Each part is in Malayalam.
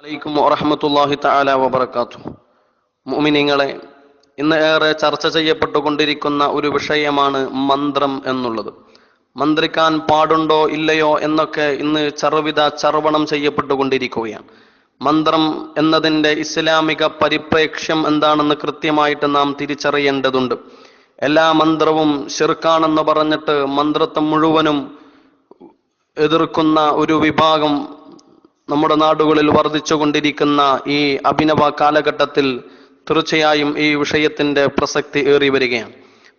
അലൈക്കും വറഹമത്തല്ലാഹി താല വബർക്കാത്തു മുഅ്മിനീങ്ങളെ ഇന്ന് ഏറെ ചർച്ച ചെയ്യപ്പെട്ടുകൊണ്ടിരിക്കുന്ന ഒരു വിഷയമാണ് മന്ത്രം എന്നുള്ളത്. മന്ത്രിക്കാൻ പാടുണ്ടോ ഇല്ലയോ എന്നൊക്കെ ഇന്ന് ചെറുവിധ ചർവണം ചെയ്യപ്പെട്ടുകൊണ്ടിരിക്കുകയാണ്. മന്ത്രം എന്നതിന്റെ ഇസ്ലാമിക പരിപ്രേക്ഷ്യം എന്താണെന്ന് കൃത്യമായിട്ട് നാം തിരിച്ചറിയേണ്ടതുണ്ട്. എല്ലാ മന്ത്രവും ശിർക്കാണെന്ന് പറഞ്ഞിട്ട് മന്ത്രത്തെ മുഴുവനും എതിർക്കുന്ന ഒരു വിഭാഗം നമ്മുടെ നാടുകളിൽ വർദ്ധിച്ചുകൊണ്ടിരിക്കുന്ന ഈ അഭിനവ കാലഘട്ടത്തിൽ തീർച്ചയായും ഈ വിഷയത്തിന്റെ പ്രസക്തി ഏറി വരികയാണ്.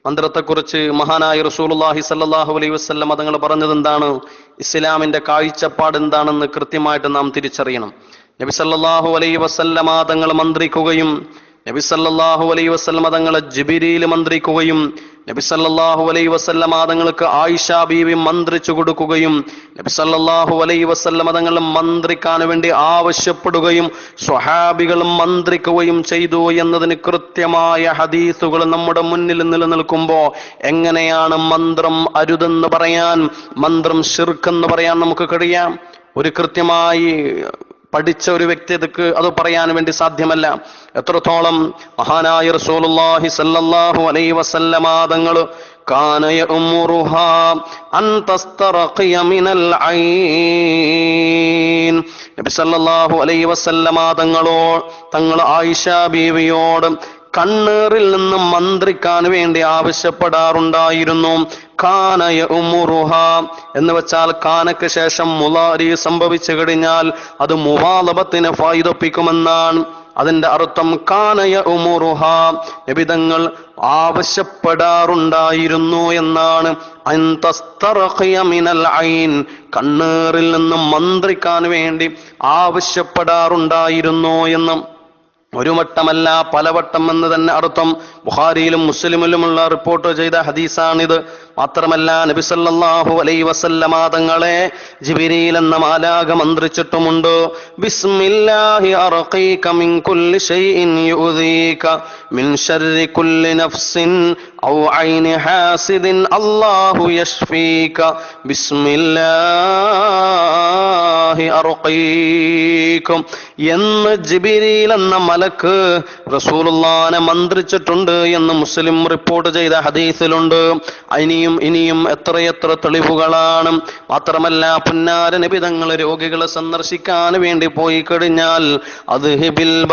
മന്ത്രത്തെക്കുറിച്ച് മഹാനായ റസൂലുള്ളാഹി സല്ലല്ലാഹു അലൈഹി വസല്ലം തങ്ങൾ പറഞ്ഞത് എന്താണ് ഇസ്ലാമിന്റെ കാഴ്ചപ്പാട് എന്താണെന്ന് കൃത്യമായിട്ട് നാം തിരിച്ചറിയണം. നബി സല്ലല്ലാഹു അലൈഹി വസല്ലമ തങ്ങൾ മന്ത്രിക്കുകയും നബി സല്ലല്ലാഹു അലൈഹി വസല്ലമ തങ്ങളെ ജിബിരിയിൽ മന്ത്രിക്കുകയും നബി സല്ലല്ലാഹു അലൈഹി വസല്ലമ തങ്ങൾക്ക് ആയിഷ ബീവി മന്ത്രിച്ചു കൊടുക്കുകയും നബിസല്ലാഹു അലൈഹി വസല്ലമ തങ്ങൾ മന്ത്രിക്കാൻ വേണ്ടി ആവശ്യപ്പെടുകയും സ്വഹാബികളും മന്ത്രിക്കുകയും ചെയ്തു എന്നതിന് കൃത്യമായ ഹദീസുകൾ നമ്മുടെ മുന്നിൽ നിലനിൽക്കുമ്പോൾ എങ്ങനെയാണ് മന്ത്രം അരുതെന്ന് പറയാൻ മന്ത്രം ശിർക്കെന്ന് പറയാൻ നമുക്ക് കഴിയാം? ഒരു കൃത്യമായി പഠിച്ച ഒരു വ്യക്തിക്ക് അത് പറയാൻ വേണ്ടി സാധ്യമല്ല. എത്രത്തോളം മഹാനായ റസൂലുള്ളാഹി സല്ലല്ലാഹു അലൈഹി വസല്ലമ തങ്ങൾ കാന യഅ്മുറുഹാ അൻ തസ്തറഖിയ മിനൽ ഐൻ നബി സല്ലല്ലാഹു അലൈഹി വസല്ലമ തങ്ങളോ തങ്ങൾ ആയിഷ ബീവിയോട് കണ്ണീറിൽ നിന്ന് മന്ത്രിക്കാൻ വേണ്ടി ആവശ്യപ്പെടാറുണ്ടായിരുന്നു. കാനയ ഉമുറുഹ എന്ന് വെച്ചാൽ കാനയ്ക്ക് ശേഷം മുലാരി സംഭവിച്ചു കഴിഞ്ഞാൽ അത് മുവാലബത്തിന് ഫായിദപ്പിക്കുമെന്നാണ് അതിന്റെ അർത്ഥം. കാനയ ഉമുറുഹ നിബിതങ്ങൾ ആവശ്യപ്പെടാറുണ്ടായിരുന്നു എന്നാണ്. മിനൽ ഐൻ കണ്ണീറിൽ നിന്ന് മന്ത്രിക്കാൻ വേണ്ടി ആവശ്യപ്പെടാറുണ്ടായിരുന്നു എന്നും ഒരു വട്ടമല്ല പലവട്ടം എന്ന് തന്നെ അർത്ഥം ബുഖാരിയിലും മുസ്ലിമിലുമുള്ള റിപ്പോർട്ട് ചെയ്ത ഹദീസാണിത്. മാത്രമല്ല നബിസല്ലാഹു അലൈ വസല്ലമ തങ്ങളെ ജിബിരിൽ എന്ന മാലാഖ മന്ത്രിച്ചിട്ടുമുണ്ട്. ബിസ്മില്ലാഹി അർഖീക മിൻ കുല്ലി ഷൈഇൻ യുദീക മിൻ ശർരി കുല്ലി നഫ്സിൻ ഔ ഐനി ഹാസിദിൻ അല്ലാഹു യശ്ഫീക. ബിസ്മില്ലാഹി അർഖീകും എന്ന് ജിബിരിയിൽ എന്ന മലക്ക് റസൂലുള്ളാനെ മന്ത്രിച്ചിട്ടുണ്ട്. എന്ന് മുസ്ലിം റിപ്പോർട്ട് ചെയ്ത ഹദീസിലുണ്ട്. ഇനിയും ഇനിയും എത്രയെത്ര തെളിവുകളാണ്. മാത്രമല്ല പുന്നാര നിബിതങ്ങൾ രോഗികളെ സന്ദർശിക്കാൻ വേണ്ടി പോയി കഴിഞ്ഞാൽ അത് ഹിബിൽ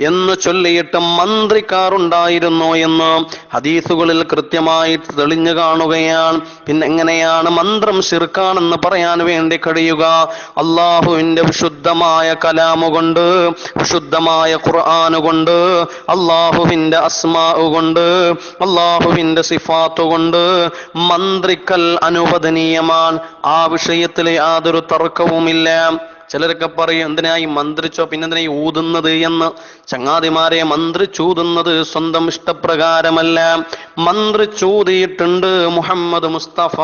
എന്ന് ചൊല്ലിയിട്ട് മന്ത്രിക്കാറുണ്ടായിരുന്നു എന്ന് ഹദീസുകളിൽ കൃത്യമായി തെളിഞ്ഞു കാണുകയാണ്. പിന്നെ എങ്ങനെയാണ് മന്ത്രം ശിർക്കാണെന്ന് പറയാൻ വേണ്ടി കഴിയുക? അള്ളാഹുവിന്റെ വിശുദ്ധമായ കലാമുകൊണ്ട് വിശുദ്ധമായ ഖുർആാനുകൊണ്ട് അള്ളാഹുവിന്റെ അസ്മാവുകൊണ്ട് അള്ളാഹുവിന്റെ സിഫാത്തുകൊണ്ട് മന്ത്രിക്കൽ അനുവദനീയമാണ്. ആ വിഷയത്തിൽ യാതൊരു തർക്കവുമില്ല. ചിലരൊക്കെ പറയും എന്തിനായി മന്ത്രിച്ചോ പിന്നെ എന്തിനായി ഊതുന്നത് എന്ന്? ചങ്ങാതിമാരെ മന്ത്രിച്ചൂതുന്നത് സ്വന്തം ഇഷ്ടപ്രകാരമല്ല. മന്ത്രിച്ചൂതിയിട്ടുണ്ട് മുഹമ്മദ് മുസ്തഫ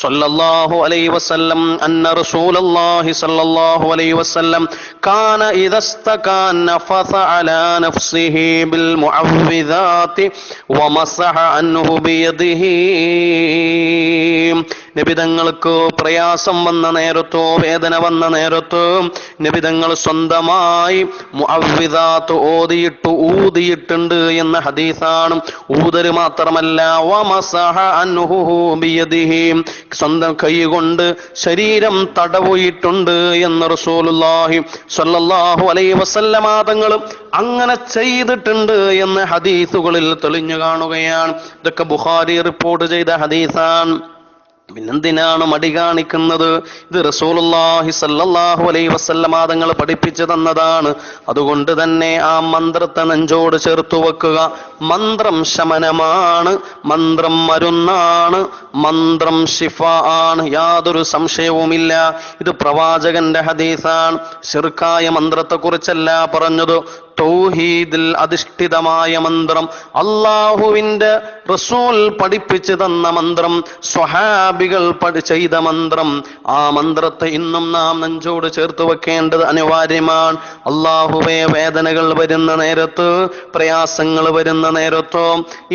സല്ലല്ലാഹു അലൈഹി വസല്ലം. അന്ന റസൂലല്ലാഹി സല്ലല്ലാഹു അലൈഹി വസല്ലം. കാന ഇദസ്തകാ നഫസ അലാ നഫ്സിഹി ബിൽ മുഅവ്വിദാതി വമസഹ അൻഹു ബിയദിഹി. നിബിതങ്ങൾക്ക് പ്രയാസം വന്ന നേരത്തോ വേദന വന്ന നേരത്തോ നിബിതങ്ങൾ സ്വന്തമായി മുഅവ്വിദാത്ത് ഓതിയിട്ട് ഊതിയിട്ടുണ്ട് എന്ന ഹദീസാണ്. ഊതര് മാത്രമല്ല സ്വന്തം കൈ കൊണ്ട് ശരീരം തടവുയിട്ടുണ്ട് എന്ന് റസൂലുല്ലാഹി സല്ലല്ലാഹു അലൈഹി വസല്ലമ തങ്ങൾ അങ്ങനെ ചെയ്തിട്ടുണ്ട് എന്ന് ഹദീസുകളിൽ തെളിഞ്ഞു കാണുകയാണ്. ഇതൊക്കെ ബുഖാരി റിപ്പോർട്ട് ചെയ്ത ഹദീസാണ്. പിന്നെന്തിനാണ് മടി കാണിക്കുന്നത്? ഇത് റസൂലുള്ളാഹി സല്ലല്ലാഹു അലൈഹി വസല്ലമ തങ്ങൾ പഠിപ്പിച്ചു തന്നതാണ്. അതുകൊണ്ട് തന്നെ ആ മന്ത്രത്തെ നെഞ്ചോട് ചേർത്തു വെക്കുക. മന്ത്രം ശമനമാണ് മന്ത്രം മരുന്നാണ് മന്ത്രം ഷിഫ ആണ് യാതൊരു സംശയവുമില്ല. ഇത് പ്രവാചകന്റെ ഹദീസാണ്. ശിർക്കായ മന്ത്രത്തെ കുറിച്ചല്ല പറഞ്ഞത്. തൗഹീദിൽ അധിഷ്ഠിതമായ മന്ത്രം. അള്ളാഹുവിന്റെ റസൂൽ പഠിപ്പിച്ചു തന്ന മന്ത്രം സ്വഹാബികൾ ചെയ്ത മന്ത്രം. ആ മന്ത്രത്തെ ഇന്നും നാം നെഞ്ചോട് ചേർത്ത് വെക്കേണ്ടത് അനിവാര്യമാണ്. അള്ളാഹുവെ വേദനകൾ വരുന്ന നേരത്ത് പ്രയാസങ്ങൾ വരുന്ന നേരത്തോ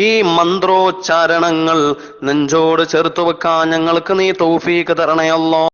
ഈ മന്ത്രോച്ചാരണങ്ങൾ നെഞ്ചോട് ചേർത്ത് വെക്കാൻ ഞങ്ങൾക്ക് നീ തൗഫീക്ക് തരണയല്ലോ.